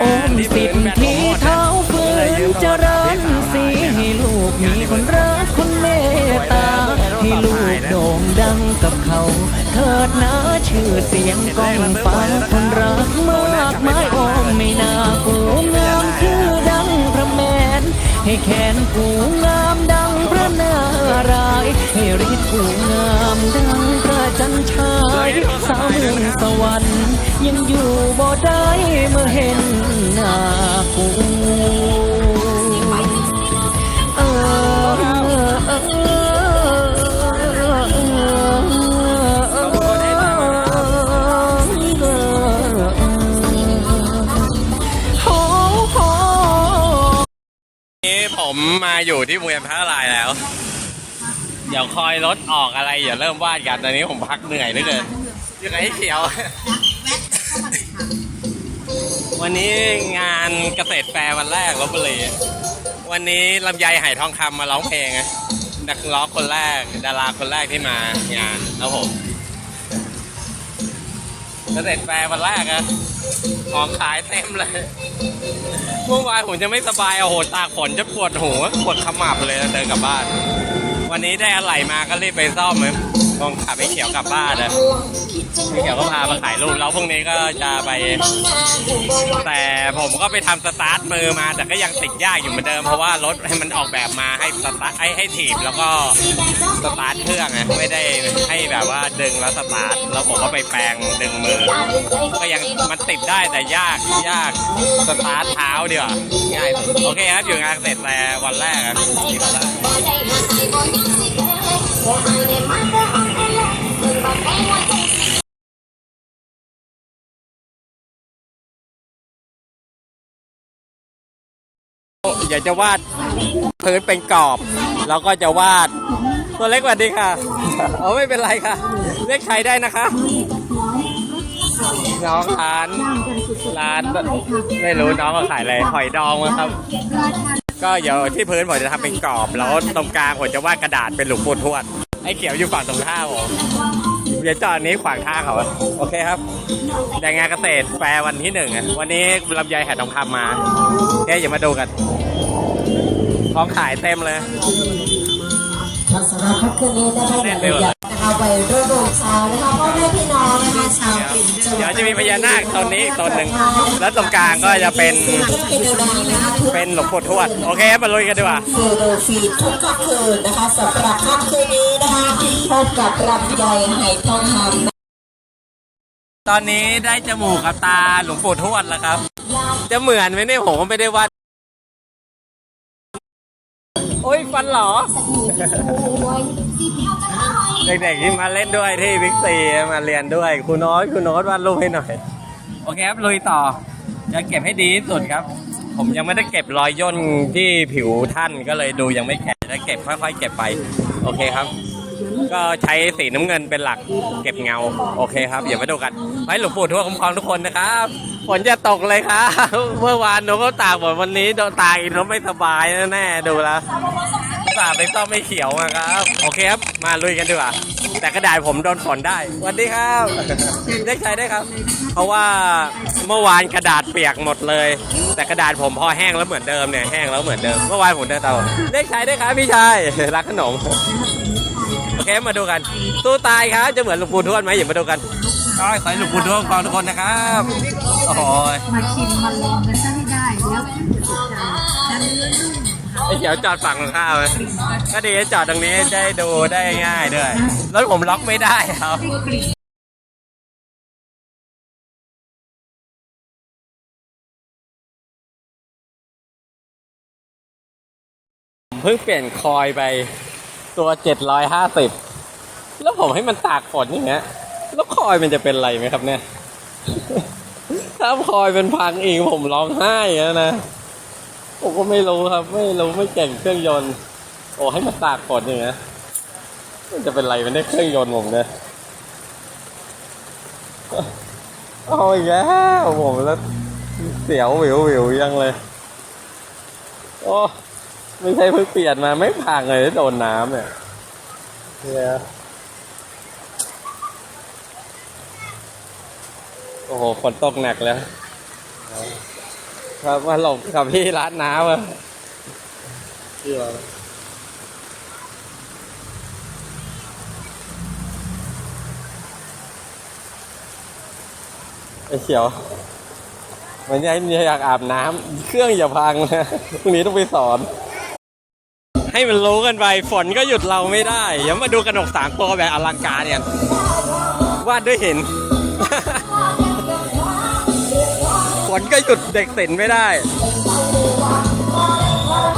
โอมสิบทีเท้าฝืนเจริญสีให้ลูกมีคนรักคนเมตตาให้ลูกโด่งดังกับเขา เถิดนะชื่อเสียงก้องฟ้าคนรักมากมายโอมไม่น่ากูงามคือดังพระแมน ให้แขนกูงามดังพระนาราย ให้ฤทธิ์กูงามดัง สาวเมืองสวรรค์ยังอยู่บ่ได้เมื่อเห็นหน้ากูเออเออเออโอ้โหนี้ผมมาอยู่ที่โรงเรียนพระนายแล้ว เดี๋ยวคอยรถออกอะไรอย่าเริ่มวาดกัน ตอนนี้ผมพักเหนื่อยเหลือเกิน ยังไงเขียว วันนี้งานเกษตรแฟร์วันแรกลบบุรีวันนี้ลำไยไหทองคำมาร้องเพลงอะนักร้องคนแรก ดาราคนแรกที่มางานครับผมเกษตรแฟร์วันแรกอะของขายเต็มเลยเมื่อวานผมจะไม่สบายโอ้โหตากฝนจะปวดหัวปวดขมับเลยเดินกลับบ้าน วันนี้ได้อะไรมาก็รีบไปซ่อมเลย ลองขับไปเขียวกลับบ้านเลยพี่เขียวก็พามาขายรูปแล้วพรุ่งนี้ก็จะไป แต่ผมก็ไปทำสตาร์ทมือมา แต่ก็ยังติดยากอยู่เหมือนเดิมเพราะว่ารถให้มันออกแบบมาให้สตาร์ทให้ให้ถีบแล้วก็สตาร์ทเครื่องไงไม่ได้ให้แบบว่าดึงแล้วสตาร์ทแล้วผมก็ไปแปลงดึงมือ ก็ยังมันติดได้แต่ยากยากสตาร์ทเท้าเดีกว่าง่ายโอเคครับอยู่งานเสร็จแต่วันแรกครับที่เราได้ อยากจะวาดพื้นเป็นกรอบแล้วก็จะวาด ตัวเล็กกว่าดีค่ะเอาไม่เป็นไรค่ะ เรียกใครได้นะคะ น้องร้านร้านไม่รู้น้องเขาขายอะไรหอยดองครับ ก็เดี๋ยวที่พื้นผมจะทำเป็นกรอบ แล้วตรงกลางผมจะวาดกระดาษเป็นหลุมปูทวดไอ้เขียวอยู่ฝั่งตรงข้ามผม เดี๋ยวจอดนี้ขวางทางเขาอะโอเคครับแต่งานเกษตรแฟร์วันที่หนึ่งอะวันนี้ลำไยแห่ทองคำมาเฮ้ยอย่ามาดูกันของขายเต็มเลยครับสำหรับค่ำคืนนี้นะคะเดี๋ยวอยากนะคะไปร่วมวงเช้านะคะพ่อแม่พี่น้องนะคะชาวปิ่นจังหเดี๋วัยวดจะมีพญานาคตนนี้อีกตนหนึ่งแล้วตรงกลางก็จะเป็นเป็นดาวนะคะทุกเป็นหลวงปู่ทวด โอเคมาลุยกันดีกว่าคือโดฟีทุกค่ำคืนนะคะสำหรับค่ำคืนนี้นะคะพบกับรำใหญ่ไหทองคำ ตอนนี้ได้จมูกกับตาหลวงปู่ทวดแล้วครับ จะเหมือนไหมเนี่ยผมก็ไม่ได้วาดโอ้ยฟันเหรอเเด็กๆที่มาเล่นด้วยที่บิ๊กซีมาเรียนด้วยครูโน้ตครูโน้ตวาดรูปให้หน่อย โอเคครับลุยต่อจะเก็บให้ดีที่สุดครับ ผมยังไม่ได้เก็บรอยย่นที่ผิวท่านก็เลยดูยังไม่แข็งจะเก็บค่อยๆ เก็บไป โอเคครับ ก็ใช้สีน้ำเงินเป็นหลักเก็บเงา โอเคครับเดี๋ยวมาดูกันให้หลวงปู่ทั่วคุ้มครองทุกคนนะครับฝนจะตกเลยครับ เมื่อวานหนูก็ตากฝนวันนี้โดนตากอีกหนูไม่สบายแน่ๆดูแล้ว ตากไปต้อมไม่เขียวมาครับ โอเคครับ มาลุยกันดีกว่า แต่กระดาษผมโดนฝนได้สวัสดีครับได้ใช้ได้ครับ เพราะว่าเมื่อวานกระดาษเปียกหมดเลย แต่กระดาษผมพอแห้งแล้วเหมือนเดิมเนี่ยแห้งแล้วเหมือนเดิม เมื่อวานผมเดินตามได้ใช้ได้ครับพี่ชายรักขนมโอเคมาดูกัน ตู้ตายครับจะเหมือนหลวงปู่ทวดไหมอย่ามาดูกันก็ขอให้หลวงปู่ทวดฟังทุกคนนะครับโอ้โหมาชิมมาลองกันซะให้ได้แล้วคุณจะติดใจทั้งเนื้อนุ่ม ไอ้เขียวจอดฝั่งตรงข้ามไหมก็ดีจอดตรงนี้ได้ดูได้ง่ายด้วยรถผมล็อกไม่ได้ครับเพิ่งเปลี่ยนคอยไปตัวเจ็ดร้อยห้าสิบแล้วผมให้มันตากฝนอย่างเงี้ย แล้วคอยมันจะเป็นไรไหมครับเนี่ย ถ้าคอยเป็นพังอีกผมร้องไห้แล้วนะ ผมก็ไม่รู้ครับ ไม่รู้ไม่เก่งเครื่องยนต์ โอ้ให้มันตากฝนอย่างเงี้ยมันจะเป็นไรมันได้เครื่องยนต์ผมเนี่ยเอาอีกแล้วผมแล้วเสียววิววิวยังเลย โอ้ไม่ใช่เพิ่งเปลี่ยนมาไม่พังเลยโดนน้ำเนี่ยเนี่ยโอ้โหฝนตกหนักแล้ว ครับมาหลบกับพี่ร้านน้ำอะไอ้เขียวมันยังอยากอาบน้ำเครื่องอย่าพังนะพรุ่งนี้ต้องไปสอน ให้มันรู้กันไปฝนก็หยุดเราไม่ได้เดี๋ยวมาดูกระหนกสามตัวแบบอลังการกันวาดด้วยหิน ฝนก็หยุดเด็กศิลป์ไม่ได้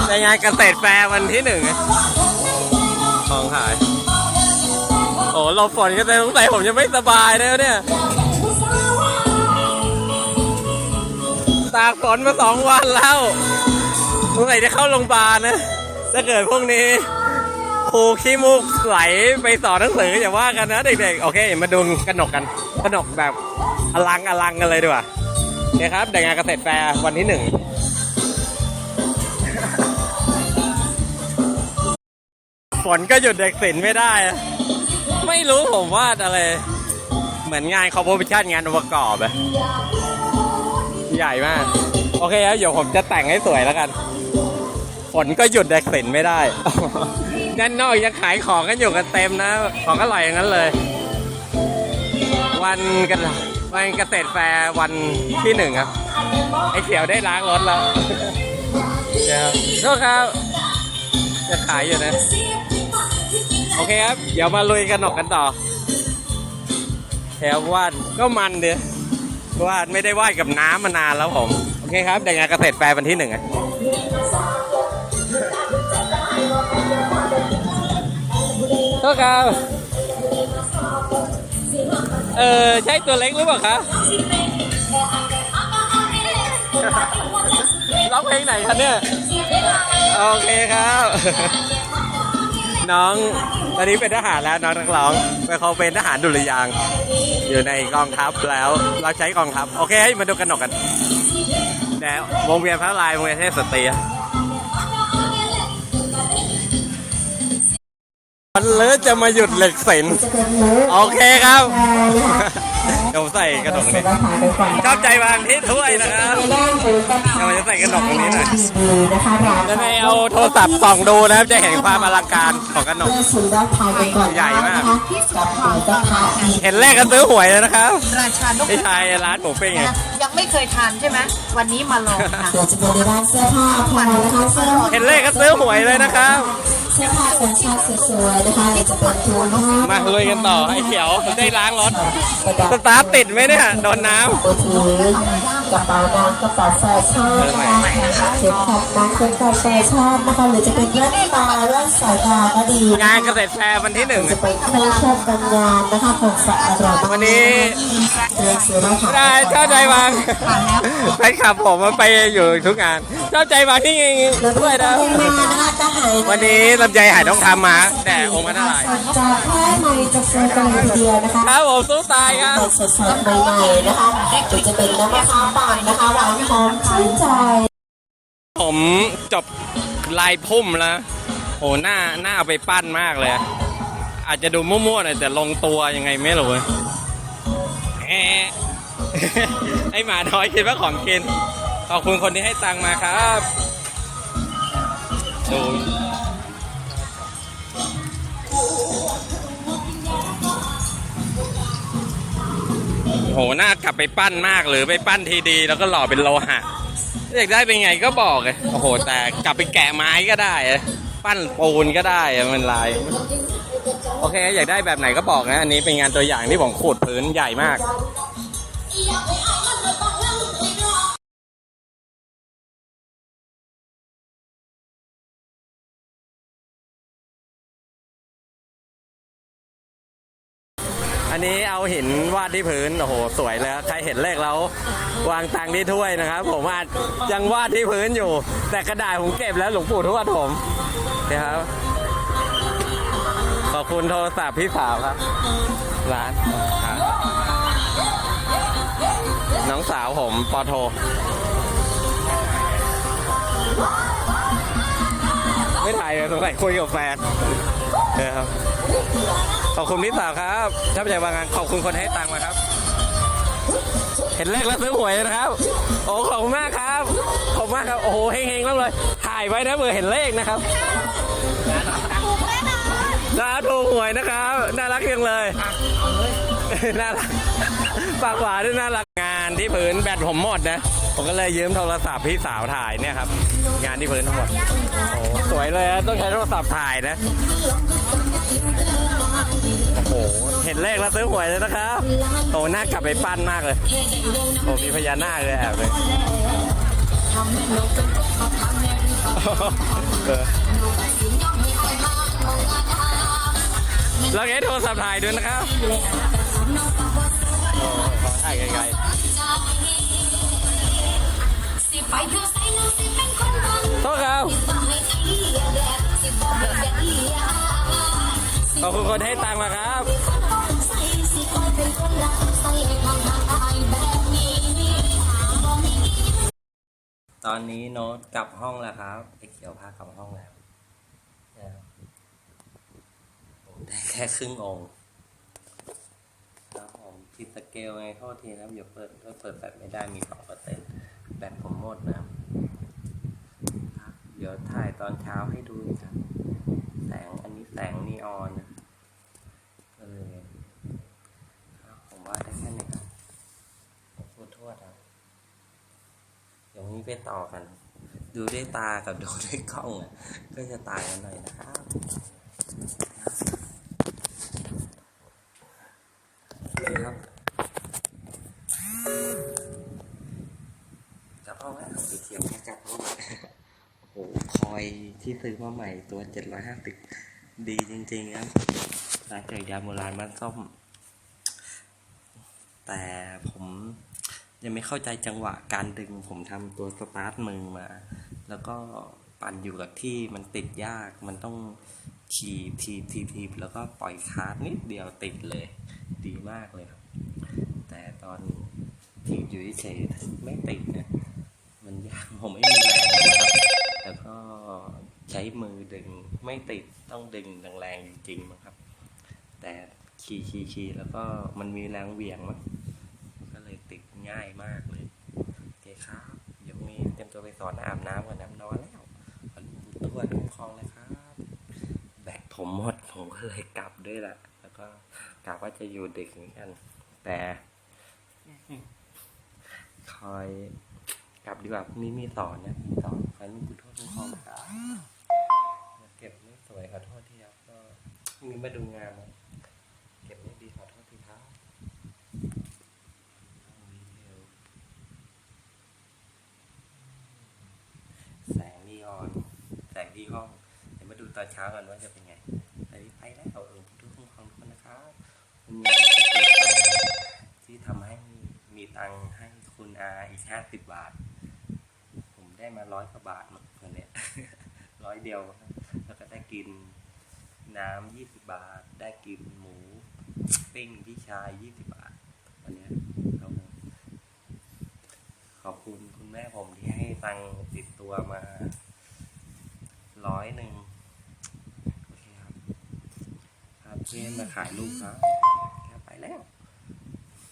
ในงานเกษตรแฟร์วันที่หนึ่งของขาย โอ้เราฝนก็จะสงสัยผมจะไม่สบายแล้วเนี่ย ตากฝนมาสองวันแล้วสงสัยจะเข้าโรงพยาบาลนะ ถ้าเกิดพวกนี้ครูขี้มูกไหลไปสอนหนังสืออย่าว่ากันนะเด็กๆ โอเค มาดูกระหนกกันกระหนกแบบอลังอลังกันเลยดีกว่า โอเคครับเด็กงานเกษตรแฟร์วันที่หนึ่งฝนก็หยุดเด็กศิลป์ไม่ได้ ไม่รู้ผมว่าอะไร เหมือนงานคอมโพสิชันงานองค์ประกอบอะใหญ่มาก โอเคครับเดี๋ยวผมจะแต่งให้สวยแล้วกัน ฝนก็หยุดแดกสินไม่ได้ด้านนอกยังขายของกันอยู่กันเต็มนะ ของอร่อยอย่างนั้นเลย วันกัน วันเกษตรแฟร์วันที่หนึ่งครับ ไอ้เขียวได้ล้างรถแล้วเดี๋ยวโทษครับ จะขายอยู่นะ โอเคครับ เดี๋ยวมาลุยกันหนอกกันต่อ แถววาดก็มันเดียววาดไม่ได้วาดกับน้ำมานานแล้วผม โอเคครับเด็กงานเกษตรแฟร์วันที่หนึ่งอะโทษครับ เออใช่ตัวเล็กหรือเปล่าคะร้องเพลงไหนคะเนี่ย โอเคครับ น้องตอนนี้เป็นทหารแล้วน้องนักร้องไปเขาเป็นทหารดุริยางค์อยู่ในกองทัพแล้วเราใช้กองทัพ โอเคให้มาดูกันหนกกันเดี๋ยววงเวียนพระลายวงเวียนเทพสตรี มันเลิศจะมาหยุดเหล็กศิลป์จะเป็นเนื้อโอเคครับนะคะเดี๋ยวผมใส่กระหนกเสร็นี่จแล้วถ่ายไปก่อนชอบใจวางที่ถ้วยนะครับในด้านหรือกระถางเดี๋ยวมันจะใส่กระหนกตรงนี้หน่อยดีๆนะคะร้านจะในเอาโทรศัพท์ส่องดูนะครับจะเห็นความอลังการของกระหนกเพื่อซื้อแล้วถ่ายไปก่อนใหญ่มากนะคะกับหมูกระทะอีกเห็นเลขก็ซื้อหวยแล้วนะครับราชานกไอ้ชายร้านหมูปิ้งไงยัง ไม่เคยทานใช่ไหมวันนี้มาลองค่ะเดี๋ยวจะเป็นในด้านเสื้อผ้าพรนะคะเสื้อผ้าเห็นเลขก็ซื้อหวยเลยนะครับ เสื้อผ้าแฟชั่นสวยๆนะคะเดี๋ยวจะเป็นทูนผ้ามาลุยกันต่อไอ้เขียวได้ล้างรถประดับสตาร์ทติดไหมเนี่ยโดนน้มือถือกระเป๋านางกระเป๋าแฟชั่นนะคะเข็มขัดนางเข็มขัดแฟชั่นนะคะหรือจะเป็นแว่นตาแว่นสายตาก็ดีำงานเกษตรแฟร์วันที่หนึ่งจะเป็นเครื่องเชื่อมกันงานนะคะผมสะอาดมากวันนี้ เตรียมซื้อมาค่ะได้ชอบใจวางแฟนคลับผมมันไปอยู่ทุกงานชอบใจวางที่งแล้ด้วยนะวันนี้ลำไยหายทองคำมาแต่องค์พระนารายณ์จากแค่ในจะซื้อกันเลยทีเดียวนะคะครับผมสู้ตายครับสดๆใหม่ๆนะคะหรือจะเป็นน้ำมะพร้าวปั่นนะคะหวานหอมชื่นใจ ผมจบลายพุ่มแล้วโอ้หน้าหน้าเอาไปปั้นมากเลย อาจจะดูมั่วๆหน่อยแต่ลงตัวยังไงไม่รู้เว้ย แหมไอหมาน้อยคิดว่าของกินขอบคุณคนที่ให้ตังค์มาครับดูโหหน้ากลับไปปั้นมากหรือไปปั้นทีดี แล้วก็หล่อเป็นโลหะอยากได้เป็นไงก็บอกเลยโอ้โห แต่กลับไปแกะไม้ก็ได้ ปั้นปูนก็ได้มันลาย โอเค อยากได้แบบไหนก็บอกนะ อันนี้เป็นงานตัวอย่างที่ผมขูดพื้นใหญ่มาก อันนี้เอาหินวาดที่พื้น โอ้โห สวยเลยครใครเห็นเลขแล้ว วางตังที่ถ้วยนะครับ ผมอาจยังวาดที่พื้นอยู่ แต่กระดาษผมเก็บแล้วหลวงปู่ทวดผมนะครับ อบคุณโทรศัพท์พี่สาวครับ ร้านน้องสาวผมปอโทไม่ถ่ายเลยสงสัยคุยกับแฟนนะครับขอบคุณพี่สาวครับถ้าใจวางงานขอบคุณคนให้ตังค์มาครับ เห็นเลขแล้วซื้อหวยนะครับ โอ้ขอบคุณมากครับ ขอบคุณมากครับ โอ้โหเฮงๆมากเลย ถ่ายไว้นะเผื่อเห็นเลขนะครับ น่าถูกหวยนะครับ น่ารักจังเลย น่ารัก ปากหวานด้วยน่ารัก งานที่พื้นแบตผมหมดนะ ผมก็เลยยืมโทรศัพท์พี่สาวถ่ายเนี่ยครับ งานที่พื้นทั้งหมด โอ้สวยเลยนะต้องใช้โทรศัพท์ถ่ายนะ โอ้โห เห็นเลขแล้วซื้อหวยเลยนะครับ โอ้หน้ากลับไปปั้นมากเลย โอ้มีพญานาคเลยแอบเลย เออเราแค่โทรศัพท์ถ่ายด้วยนะครับโอ้ขอถ่ายไกลสิไปเที่ยวไสน้องคนบังๆโทษครับขอบคุณคนให้ตังค์มาครับ ตอนนี้โน้ตกลับห้องแล้วครับไอเขียวพากลับห้องแล้วผมได้แค่ครึ่งองค์แล้วผมผิดสเกลไงโทษทีนะครับอย่าเปิดถ้าเปิดแบบไม่ได้มีสองเปอร์เซ็นต์แบบผมหมดนะครับ เดี๋ยวถ่ายตอนเช้าให้ดูนะครับ แสงอันนี้แสงนีออนนะก็เลยครับผมว่าได้แค่นี้ครับผมพูดโทษครับ เดี๋ยว นี้ไปต่อกัน ดูด้วยตากับดูด้วยกล้องอะก็จะต่างกันหน่อยนะครับครับกลับห้องแล้วสีเขียวแค่กลับห้องโอ้โหคอยที่ซื้อมาใหม่ตัวเจ็ดร้อยห้าสิบดีจริงๆครับร้านไก่ยาโบราณบ้านส้ม แต่ผม ยังไม่เข้าใจจังหวะการดึง ผมทำตัวสตาร์ทมือมา แล้วก็ปั่นอยู่กับที่มันติดยากมันต้องขี่ทีทีทีแล้วก็ปล่อยคาร์ดนิดเดียวติดเลย ดีมากเลยครับแต่ตอนทีอยู่เฉยไม่ติดนะมันยากผมไม่มีแรงครับแล้วก็ใช้มือดึงไม่ติดต้องดึงแรงๆจริงๆมั้งครับ แต่ขี่ขี่ขี่แล้วก็มันมีแรงเหวี่ยงมั้งก็เลย ติดง่ายมากเลยโอเคครับเดี๋ยวนี้เตรียมตัวไปสอนอาบน้ำก่อนน้ำนอนแล้วขอลูกทวดคุ้มครองเลยครับ แบตผมหมดผมก็เลยกลับด้วยล่ะ แล้วก็กลับว่าจะอยู่ดึกเหมือนกัน แต่คอยกลับดีกว่าพรุ่งนี้มีสอนนะมีสอนขอให้ลูกทวดคุ้มครองครับเก็บไม่สวยขอโทษทีครับก็พรุ่งนี้มาดูงานนะ เก็บไม่ดีขอโทษทีครับดีเทลแสงนีออน แสงที่ห้อง เดี๋ยวมาดูต อนเช้ากันว่าจะเป็นไงตอนนี้ไปแล้วเออทุกคนของทุกคนนะครับคุณยายที่ทำให้มีตังค์ให้คุณอาอีกห้าสิบบาท ผมได้มาร้อยกว่าบาทมั้งวันเนี้ยร้อยเดียว แล้วก็ได้กินน้ำยี่สิบบาท ได้กินหมูปิ้งพี่ชายยี่สิบบาทวันนี้ครับขอบคุณคุณแม่ผมที่ให้ตังติดตัวมาร้อยหนึ่งโอเคครับ ครับ เพื่อนมาขายลูกครับแค่ไปแล้ว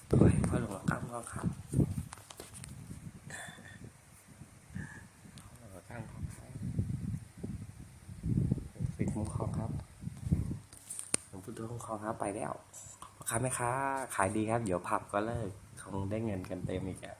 โอ้ยพ่อหลวงพ่อกั้มก็ครับพ่อหลวงพ่อกั้มก็ครับสิคุ้มครองครับหลวงพุทธคุ้มครองครับไปแล้วพ่อค้าแม่ค้าขายดีครับ เดี๋ยวผับก็เลิกคงได้เงินกันเต็มอีกอะ